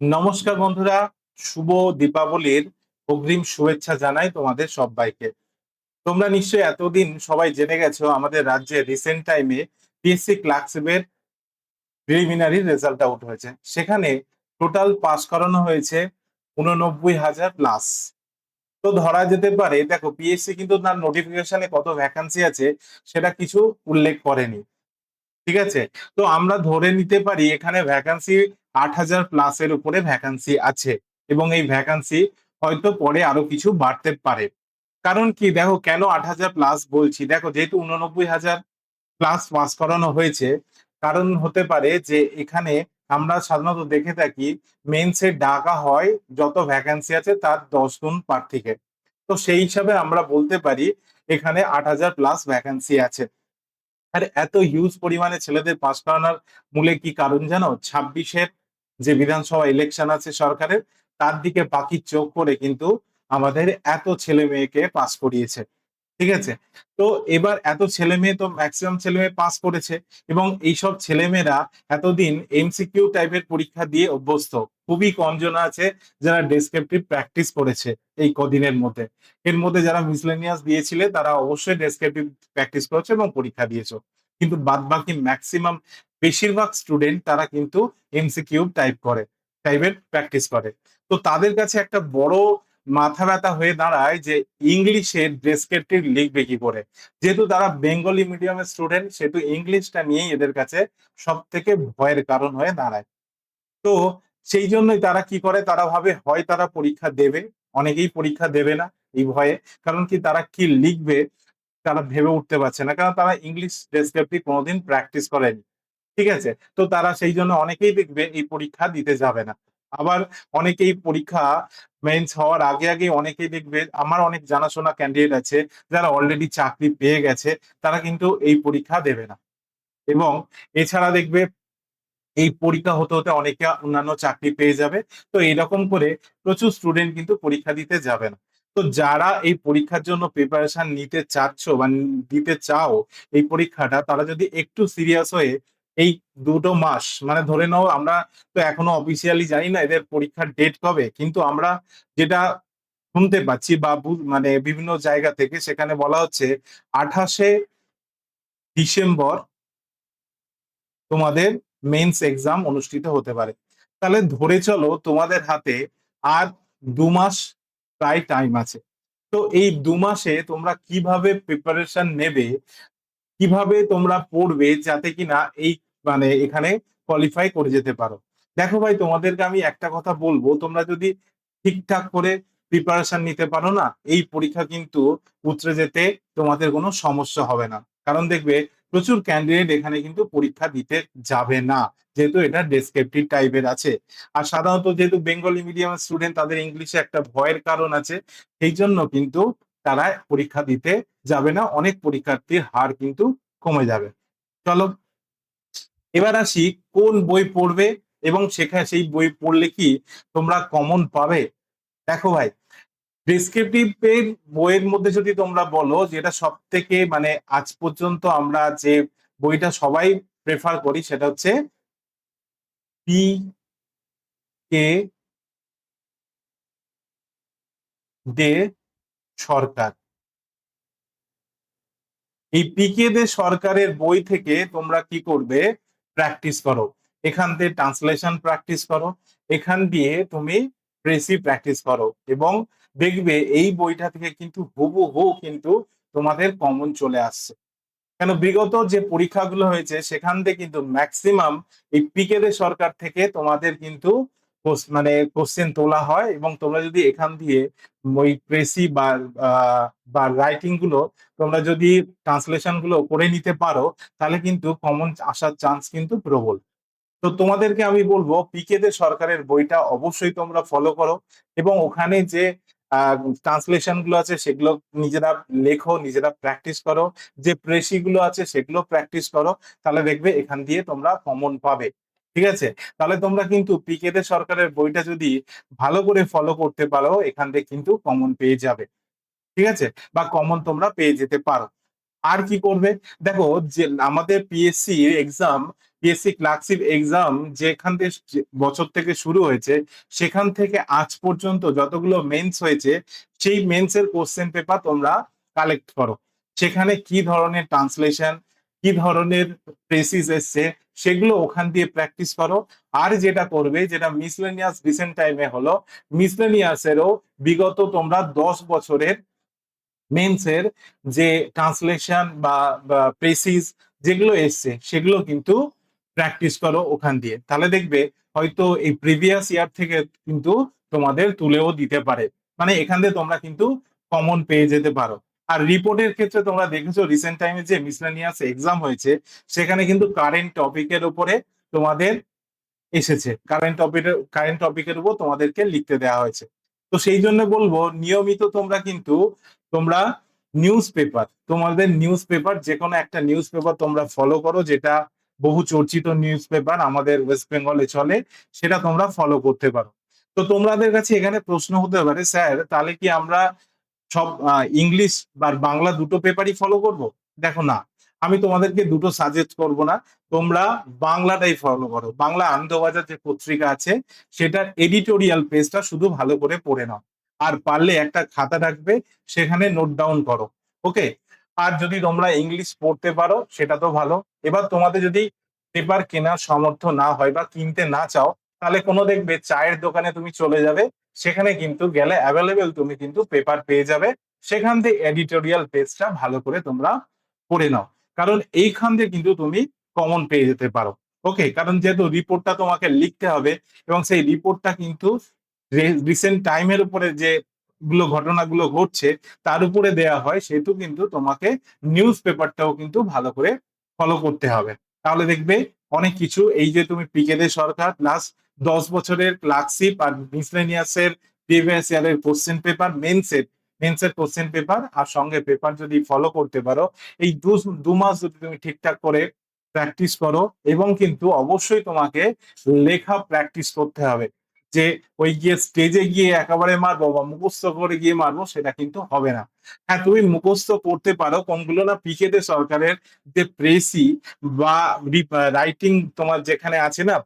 নমস্কার বন্ধুরা, শুভ দীপাবলির অগ্রিম শুভেচ্ছা জানাই তোমাদের সবাইকে। তোমরা নিশ্চয়ই এতদিন সবাই জেনে গেছো, আমাদের রাজ্যে রিসেন্ট টাইমে পিএসসি ক্লার্কশিপের প্রিলিমিনারি রেজাল্ট আউট হয়েছে। সেখানে টোটাল পাস করানো হয়েছে উননব্বই হাজার প্লাস তো ধরা যেতে পারে, দেখো পিএসসি কিন্তু তার নোটিফিকেশনে কত ভ্যাকান্সি আছে সেটা কিছু উল্লেখ করেনি। ঠিক আছে? তো আমরা ধরে নিতে পারি এখানে ভ্যাকান্সি আট হাজার প্লাসের উপরে ভ্যাকান্সি আছে এবং এই ভ্যাকান্সি হয়তো পরে আরও কিছু বাড়তে পারে। কারণ কি, দেখো কেন আট হাজার প্লাস বলছি? দেখো যেহেতু উননব্বই হাজার প্লাস পাস করানো হয়েছে, কারণ হতে পারে যে এখানে আমরা সাধারণত দেখে থাকি মেন্সে ডাকা হয় যত ভ্যাকান্সি আছে তার দশ গুণ প্রার্থীকে। তো সেই হিসাবে আমরা বলতে পারি এখানে আট হাজার প্লাস ভ্যাকান্সি আছে। আর এত হিউজ পরিমাণে ছেলেদের পাস করানোর মূলে কি কারণ জানো? ছাব্বিশের যে বিধানসভা ইলেকশন আছে সরকারের, তার দিকে বাকি চোখ করে কিন্তু আমাদের এত ছেলে মেয়েকে পাস করিয়েছে। ঠিক আছে? তো এবার এত ছেলে মেয়ে তো ম্যাক্সিমাম ছেলে মেয়ে পাস করেছে এবং এইসব ছেলেমেয়েরা এতদিন এমসিকিউ টাইপের পরীক্ষা দিয়ে অভ্যস্ত। খুবই কম জন আছে যারা ডেসক্রিপটিভ প্র্যাকটিস করেছে এই কদিনের মধ্যে। এর মধ্যে যারা মিসলেনিয়াস দিয়েছিলে তারা অবশ্যই ডেসক্রিপটিভ প্র্যাকটিস করেছে এবং পরীক্ষা দিয়েছ। কিন্তু বাদ বাকি ম্যাক্সিমাম বেশিরভাগ স্টুডেন্ট তারা কিন্তু এমসিকিউ টাইপ করে টাইপের প্র্যাকটিস করে। তো তাদের কাছে একটা বড় মাথা ব্যথা হয়ে দাঁড়ায় যে ইংলিশে ডেসক্রিপটিভ লিখবে কি করে? যেহেতু তারা বেঙ্গলি মিডিয়ামের স্টুডেন্ট সেহেতু ইংলিশটা নিয়েই এদের কাছে সব থেকে ভয়ের কারণ হয়ে দাঁড়ায়। তো সেই জন্যই তারা কি করে? তারা ভাবে, হয় তারা পরীক্ষা দেবে, অনেকেই পরীক্ষা দেবে না এই ভয়ে, কারণ কি তারা কি লিখবে তারা ভেবে উঠতে পারছে না, কারণ তারা ইংলিশ ডেসক্রিপটিভ কোনোদিন প্র্যাকটিস করেনি। ঠিক আছে? তো তারা সেই জন্য অনেকেই দেখবে এই পরীক্ষা দিতে যাবে না। আবার অনেকেই পরীক্ষা মেন্স হওয়ার আগে আগে অনেকেই দেখবে, আমার অনেক জানাশোনা ক্যান্ডিডেট আছে, যারা অলরেডি চাকরি পেয়ে গেছে, তারা কিন্তু এই পরীক্ষা দেবে না। এবং এছাড়া দেখবে, এই পরীক্ষা হতে হতে অনেকে অন্যান্য চাকরি পেয়ে যাবে। তো এরকম করে প্রচুর স্টুডেন্ট কিন্তু পরীক্ষা দিতে যাবে না। তো যারা এই পরীক্ষার জন্য প্রিপারেশন নিতে চাচ্ছ বা দিতে চাও, এই পরীক্ষাটা, তারা যদি একটু সিরিয়াস হয়ে এই দুটো মাস মানে ধরে নাও আমরা তো এখনও অফিসিয়ালি জানি না এদের পরীক্ষার ডেট কবে, কিন্তু আমরা যেটা শুনতে পাচ্ছি বা মানে বিভিন্ন জায়গা থেকে সেখানে বলা হচ্ছে আঠাশে ডিসেম্বর তোমাদের মেন্স এক্সাম অনুষ্ঠিত হতে পারে। তাহলে ধরে চলো তোমাদের হাতে আর দু মাস প্রায় টাইম আছে। তো এই দু মাসে তোমরা কীভাবে প্রিপারেশন নেবে, কীভাবে তোমরা পড়বে যাতে কিনা এই মানে এখানে কোয়ালিফাই করে যেতে পারো। দেখো ভাই, তোমাদেরকে আমি একটা কথা বলব, তোমরা যদি ঠিকঠাক করে প্রিপারেশন নিতে পারো না, এই পরীক্ষা কিন্তু উতরে যেতে তোমাদের কোনো সমস্যা হবে না। কারণ দেখবে, প্রচুর ক্যান্ডিডেট এখানে কিন্তু পরীক্ষা দিতে যাবে না, যেহেতু এটা ডেসক্রিপটিভ টাইপের আছে। আর সাধারণত যেহেতু বেঙ্গলি মিডিয়াম স্টুডেন্ট তাদের ইংলিশে একটা ভয়ের কারণ আছে, সেই জন্য কিন্তু তারা পরীক্ষা দিতে যাবে না, অনেক পরীক্ষার্থীর হার কিন্তু কমে যাবে। চলো এবার আসি কোন বই পড়বে এবং সেখানে সেই বই পড়লে কি তোমরা কমন পাবে? দেখো ভাই ডেসক্রিপটিভ বইয়ের মধ্যে যদি তোমরা বলো যেটা সব থেকে মানে আজ পর্যন্ত আমরা যে বইটা সবাই প্রেফার করি সেটা হচ্ছে পি কে দে সরকার। এই পিকে দে সরকারের বই থেকে তোমরা কি করবে? প্র্যাকটিস করো। এখান থেকে ট্রান্সলেশন প্র্যাকটিস করো। এখান দিয়ে তুমি প্রেসি প্র্যাকটিস করো এবং দেখবে এই বইটা থেকে কিন্তু হুবহু কিন্তু তোমাদের কমন চলে আসছে। কেন বিগত যে পরীক্ষাগুলো হয়েছে, সেখান থেকে কিন্তু ম্যাক্সিমাম এই পিকে দে সরকার থেকে তোমাদের কিন্তু মানে কোশ্চেন তোলা হয় এবং তোমরা যদি এখান দিয়ে ওই প্রেসি বা বা রাইটিংগুলো তোমরা যদি ট্রান্সলেশনগুলো করে নিতে পারো, তাহলে কিন্তু কমন আসার চান্স কিন্তু প্রবল। তো তোমাদেরকে আমি বলব, পিকে দে সরকারের বইটা অবশ্যই তোমরা ফলো করো এবং ওখানে যে ট্রান্সলেশনগুলো আছে সেগুলো নিজেরা লেখো, নিজেরা প্র্যাকটিস করো। যে প্রেসি গুলো আছে সেগুলো প্র্যাকটিস করো, তাহলে দেখবে এখান দিয়ে তোমরা কমন পাবে। ঠিক আছে? তাহলে তোমরা কিন্তু পিকে দে সরকারের বইটা যদি ভালো করে ফলো করতে পারো, এখান থেকে কিন্তু কমন পেয়ে যাবে। ঠিক আছে? বা কমন তোমরা পেয়ে যেতে পারো। আর কি করবে? দেখো, যে আমাদের PSC exam PSC clerkship exam যেখান থেকে বছর থেকে শুরু হয়েছে, সেখান থেকে আজ পর্যন্ত যতগুলো মেন্স হয়েছে, সেই মেন্সের কোশ্চেন পেপার তোমরা কালেক্ট করো। সেখানে কি ধরনের ট্রান্সলেশন কি ধরনের প্রেসিস এসছে, সেগুলো ওখান দিয়ে প্র্যাকটিস করো। আর যেটা করবে, যেটা মিসলেনিয়াস রিসেন্ট টাইমে হলো মিসলেনিয়াসেরও বিগত তোমরা দশ বছরের মেন্সের যে ট্রান্সলেশন বা প্রেসিস যেগুলো এসছে, সেগুলো কিন্তু প্র্যাকটিস করো ওখান দিয়ে। তাহলে দেখবে, হয়তো এই প্রিভিয়াস ইয়ার থেকে কিন্তু তোমাদের তুলেও দিতে পারে। মানে এখান দিয়ে তোমরা কিন্তু কমন পেয়ে যেতে পারো। আর রিপোর্টের ক্ষেত্রে তোমরা দেখেছ রিসেন্ট টাইমে যে মিসলেনিয়াস এক্সাম হয়েছে, সেখানে কিন্তু কারেন্ট টপিকের উপরে তোমাদের এসেছে। কারেন্ট টপিকের কারেন্ট টপিকের উপর তোমাদেরকে লিখতে দেওয়া হয়েছে। তো সেই জন্য বলব, নিয়মিত তোমরা কিন্তু, তোমরা নিউজ পেপার তোমাদের নিউজ পেপার যে কোনো একটা নিউজ পেপার তোমরা ফলো করো, যেটা বহু চর্চিত নিউজ পেপার আমাদের ওয়েস্ট বেঙ্গলে চলে, সেটা তোমরা ফলো করতে পারো। তো তোমাদের কাছে এখানে প্রশ্ন হতে পারে, স্যার, তাহলে কি আমরা সব ইংলিশ বা বাংলা দুটো পেপারই ফলো করব? দেখো না, আমি তোমাদেরকে দুটো সাজেস্ট করব না, তোমরা বাংলাটাই ফলো করো। বাংলা আনন্দবাজার যে পত্রিকা আছে, সেটার এডিটোরিয়াল পেজটা শুধু ভালো করে পড়ে নাও। আর পারলে একটা খাতা রাখবে, সেখানে নোট ডাউন করো ওকে আর যদি তোমরা ইংলিশ পড়তে পারো, সেটা তো ভালো। এবার তোমাদের যদি পেপার কেনার সামর্থ্য না হয় বা কিনতে না চাও, তাহলে কোনো দেখবে চায়ের দোকানে তুমি চলে যাবে সেখানে কিন্তু গেলে অ্যাভেলেবেল তুমি কিন্তু পেপার পেয়ে যাবে। সেখান থেকে এডিটোরিয়াল পেজটা ভালো করে তোমরা পড়ে নাও। কারণ এইখান থেকে কিন্তু তুমি কমন পেয়ে যেতে পারো। ওকে কারণ যেহেতু রিপোর্টটা তোমাকে লিখতে হবে এবং সেই রিপোর্টটা কিন্তু রিসেন্ট টাইমের উপরে যে গুলো ঘটনাগুলো ঘটছে, তার উপরে দেয়া হয়, সেহেতু কিন্তু তোমাকে নিউজ পেপারটাও কিন্তু ভালো করে ফলো করতে হবে। তাহলে দেখবে অনেক কিছু, এই যে তুমি পিকেদে সরকার প্লাস দশ বছরের ক্লার্কশিপ আর মিসলেনিয়াসের প্রিভিয়াস ইয়ারের কোশ্চেন পেপার মেন্সের মেন্সের কোশ্চেন পেপার আর সঙ্গে পেপার যদি ফলো করতে পারো, এই দু দু মাস যদি তুমি ঠিকঠাক করে প্র্যাকটিস করো এবং কিন্তু অবশ্যই তোমাকে লেখা প্র্যাকটিস করতে হবে। যে ওই গিয়ে স্টেজে গিয়ে একেবারে মারবো বা মুখস্থ করে গিয়ে মারবো সেটা কিন্তু হবে না। হ্যাঁ তুমি মুখস্থ করতে পারো কোনগুলো না পিকেতে সরকারের যে প্রেসি বা রাইটিং তোমার যেখানে আছে না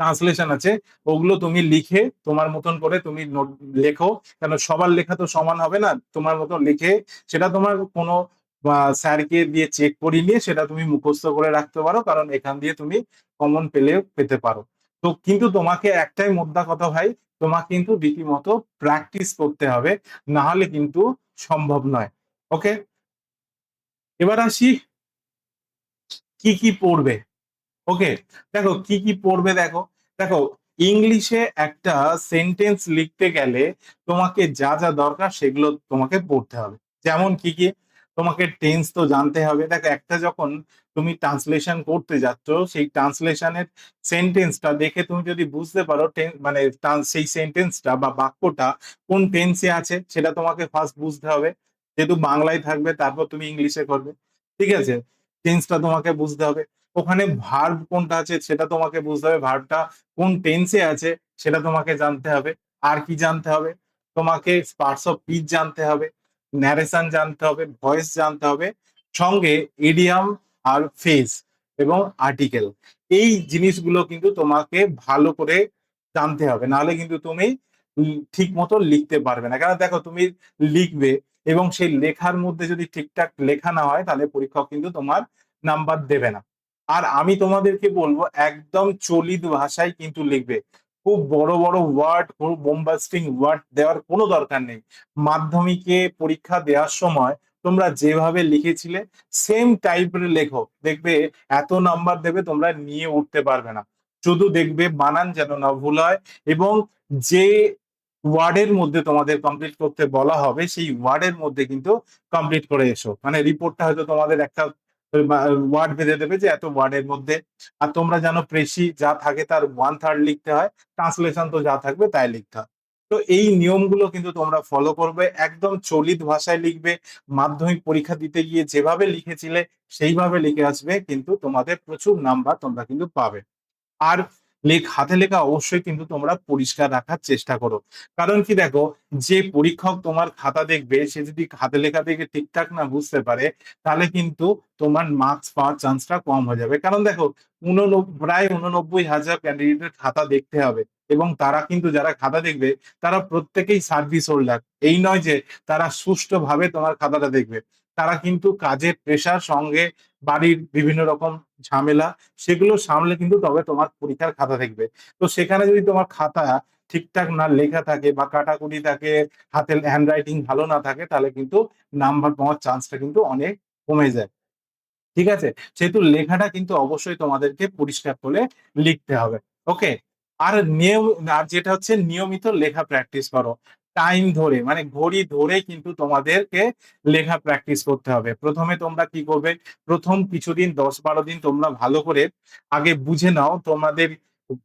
ট্রান্সলেশন আছে, ওগুলো তুমি লিখে তোমার মতন করে তুমি লেখো, কেন সবার লেখা তো সমান হবে না, তোমার মতো লিখে সেটা তোমার কোনো স্যারকে দিয়ে চেক করিয়ে নিয়ে সেটা তুমি মুখস্থ করে রাখতে পারো, কারণ এখান দিয়ে তুমি কমন পেলে পেতে পারো। তো কিন্তু তোমাকে একটাই মোদ্দা কথা ভাই, তোমাকে কিন্তু রীতিমতো প্র্যাকটিস করতে হবে, না হলে কিন্তু সম্ভব নয় ওকে এবার আসি, কি কি পড়বে? ওকে দেখো কি কি পড়বে দেখো। দেখো ইংলিশে একটা সেন্টেন্স লিখতে গেলে তোমাকে যা যা দরকার সেগুলো তোমাকে পড়তে হবে। যেমন কি কি? তোমাকে টেন্স তো জানতে হবে। দেখো, একটা যখন তুমি ট্রান্সলেশন করতে যাচ্ছ, সেই ট্রান্সলেশনের সেন্টেন্সটা দেখে তুমি যদি বুঝতে পারো মানে সেই সেন্টেন্সটা বা বাক্যটা কোন টেন্সে আছে, সেটা তোমাকে ফার্স্ট বুঝতে হবে। যেহেতু বাংলায় থাকবে, তারপর তুমি ইংলিশে করবে। ঠিক আছে? টেন্সটা তোমাকে বুঝতে হবে। ওখানে ভার্ব কোনটা আছে সেটা তোমাকে বুঝতে হবে। ভার্বটা কোন টেন্সে আছে সেটা তোমাকে জানতে হবে। আর কি জানতে হবে? তোমাকে পার্টস অফ স্পিচ জানতে হবে ন্যারেশন জানতে হবে ভয়েস জানতে হবে, সঙ্গে এডিয়াম আর ফেস এবং আর্টিকেল এই জিনিসগুলো কিন্তু তোমাকে ভালো করে জানতে হবে। নাহলে কিন্তু তুমি ঠিক মতো লিখতে পারবে না। কারণ দেখো, তুমি লিখবে এবং সেই লেখার মধ্যে যদি ঠিকঠাক লেখা না হয়, তাহলে পরীক্ষক কিন্তু তোমার নাম্বার দেবে না। আর আমি তোমাদেরকে বলব, একদম চলিত ভাষায় কিন্তু লিখবে। খুব বড় বড় ওয়ার্ড বোম্বাস্টিং ওয়ার্ড দেওয়ার কোনো দরকার নেই। মাধ্যমিকে পরীক্ষা দেওয়ার সময় তোমরা যেভাবে লিখেছিলে সেম টাইপের লেখো। দেখবে এত নাম্বার দেবে, তোমরা নিয়ে উঠতে পারবে না। শুধু দেখবে বানান যেন না ভুল হয় এবং যে ওয়ার্ডের মধ্যে তোমাদের কমপ্লিট করতে বলা হবে, সেই ওয়ার্ডের মধ্যে কিন্তু কমপ্লিট করে এসো। মানে রিপোর্টটা হয়তো তোমাদের একটা ওয়ার্ড বেঁধে দেবে যে এত ওয়ার্ডের মধ্যে। আর তোমরা জানো প্রেসি যা থাকে তার ওয়ান থার্ড লিখতে হয় ট্রান্সলেশন তো যা থাকবে তাই লিখতে হয়। তো এই নিয়মগুলো কিন্তু তোমরা ফলো করবে, একদম চলিত ভাষায় লিখবে, মাধ্যমিক পরীক্ষা দিতে গিয়ে যেভাবে লিখেছিলে সেইভাবে লিখে আসবে, কিন্তু তোমাদের প্রচুর নাম্বার তোমরা কিন্তু পাবে। আর লেখ, হাতে লেখা অবশ্যই কিন্তু তোমরা পরিষ্কার রাখার চেষ্টা করো। কারণ কি দেখো, যে পরীক্ষক তোমার খাতা দেখবে, সে যদি হাতে লেখা দেখে ঠিকঠাক না বুঝতে পারে, তাহলে কিন্তু তোমার মার্কস পাওয়ার চান্সটা কম হয়ে যাবে। কারণ দেখো প্রায় উননব্বই হাজার ক্যান্ডিডেটের খাতা দেখতে হবে এবং তারা কিন্তু যারা খাতা দেখবে, তারা প্রত্যেকেই সার্ভিস হোল্ডার এই নয় যে তারা সুষ্ঠুভাবে তোমার খাতাটা দেখবে। তারা কিন্তু কাজের প্রেশার সঙ্গে বাড়ির বিভিন্ন রকম ঝামেলা সেগুলো সামলে কিন্তু তবে তোমার পরীক্ষার খাতা দেখবে। তো সেখানে যদি তোমার খাতা ঠিকঠাক না লেখা থাকে বা কাটাকুটি থাকে, হাতের হ্যান্ডরাইটিং ভালো না থাকে, তাহলে কিন্তু নাম্বার পাওয়ার চান্সটা কিন্তু অনেক কমে যায়। ঠিক আছে? সেহেতু লেখাটা কিন্তু অবশ্যই তোমাদেরকে পরিষ্কার করে লিখতে হবে। ওকে আর নিয়ম, আর যেটা হচ্ছে নিয়মিত লেখা প্র্যাকটিস করো। টাইম ধরে মানে ঘড়ি ধরে কিন্তু তোমাদেরকে লেখা প্র্যাকটিস করতে হবে। প্রথমে তোমরা কি করবে? প্রথম কিছুদিন, দশ বারো দিন তোমরা ভালো করে আগে বুঝে নাও তোমাদের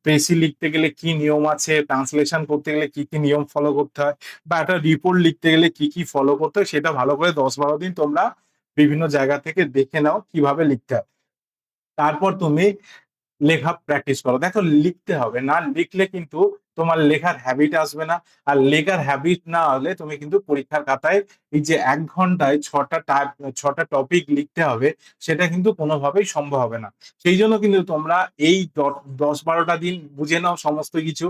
প্রেসি লিখতে গেলে কি নিয়ম আছে ট্রান্সলেশন করতে গেলে কি কি নিয়ম ফলো করতে হয়, বা একটা রিপোর্ট লিখতে গেলে কি কি ফলো করতে হয়, সেটা ভালো করে দশ বারো দিন তোমরা বিভিন্ন জায়গা থেকে দেখে নাও কীভাবে লিখতে হয়। তারপর তুমি লেখা প্র্যাকটিস করো। দেখো লিখতে হবে, না লিখলে কিন্তু তোমার লেখার হ্যাবিট আসবে না। আর লেখার হ্যাবিট না হলে তুমি কিন্তু পরীক্ষার খাতায় এই যে এক ঘন্টায় ছটা টাইপ ছটা টপিক লিখতে হবে, সেটা কিন্তু কোনোভাবেই সম্ভব হবে না। সেই জন্য কিন্তু তোমরা এই দশ বারোটা দিন বুঝে নাও সমস্ত কিছু।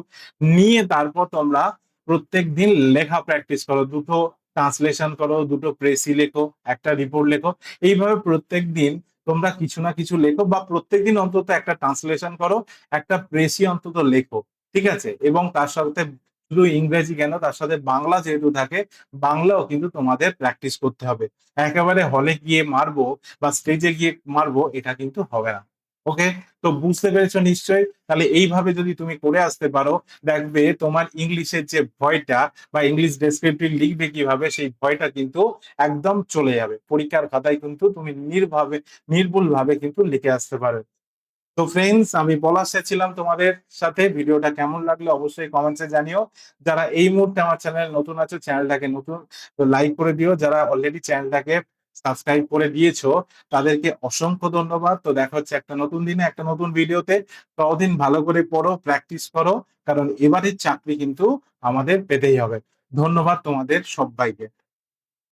নিয়ে তারপর তোমরা প্রত্যেক দিন লেখা প্র্যাকটিস করো। দুটো ট্রান্সলেশন করো, দুটো প্রেসি লেখো, একটা রিপোর্ট লেখো। এইভাবে প্রত্যেক দিন তোমরা কিছু না কিছু লেখো বা প্রত্যেকদিন অন্তত একটা ট্রান্সলেশন করো, একটা প্রেসি অন্তত লেখো। ঠিক আছে? এবং তার সাথে শুধু ইংরেজি কেন, তার সাথে বাংলা যেহেতু থাকে, বাংলাও কিন্তু তোমাদের প্র্যাকটিস করতে হবে। একেবারে হলে গিয়ে মারবো বা স্টেজে গিয়ে মারবো, এটা কিন্তু হবে না। ওকে তো বুঝতে পেরেছ নিশ্চয়ই? তাহলে এইভাবে যদি তুমি করে আসতে পারো, দেখবে তোমার ইংলিশের যে ভয়টা বা ইংলিশ ডেসক্রিপটিভ লিখবে কীভাবে, সেই ভয়টা কিন্তু একদম চলে যাবে। পরীক্ষার খাতায় কিন্তু তুমি নির্ভাবে নির্ভুল ভাবে কিন্তু লিখে আসতে পারো। তো ফ্রেন্ডস আমি পলাশ ছিলাম তোমাদের সাথে। ভিডিওটা কেমন লাগল অবশ্যই কমেন্টসে জানিও। যারা এই মুহূর্তে আমার চ্যানেল নতুন আছো চ্যানেলটাকে নতুন তো লাইক করে দিও। যারা অলরেডি চ্যানেলটাকে সাবস্ক্রাইব করে দিয়েছ, তাদেরকে অসংখ্য ধন্যবাদ। তো দেখা হচ্ছে একটা নতুন দিনে, একটা নতুন ভিডিওতে। ততদিন ভালো করে পড়ো প্র্যাকটিস করো, কারণ এবারের চাকরি কিন্তু আমাদের পেতেই হবে। ধন্যবাদ তোমাদের সবাইকে।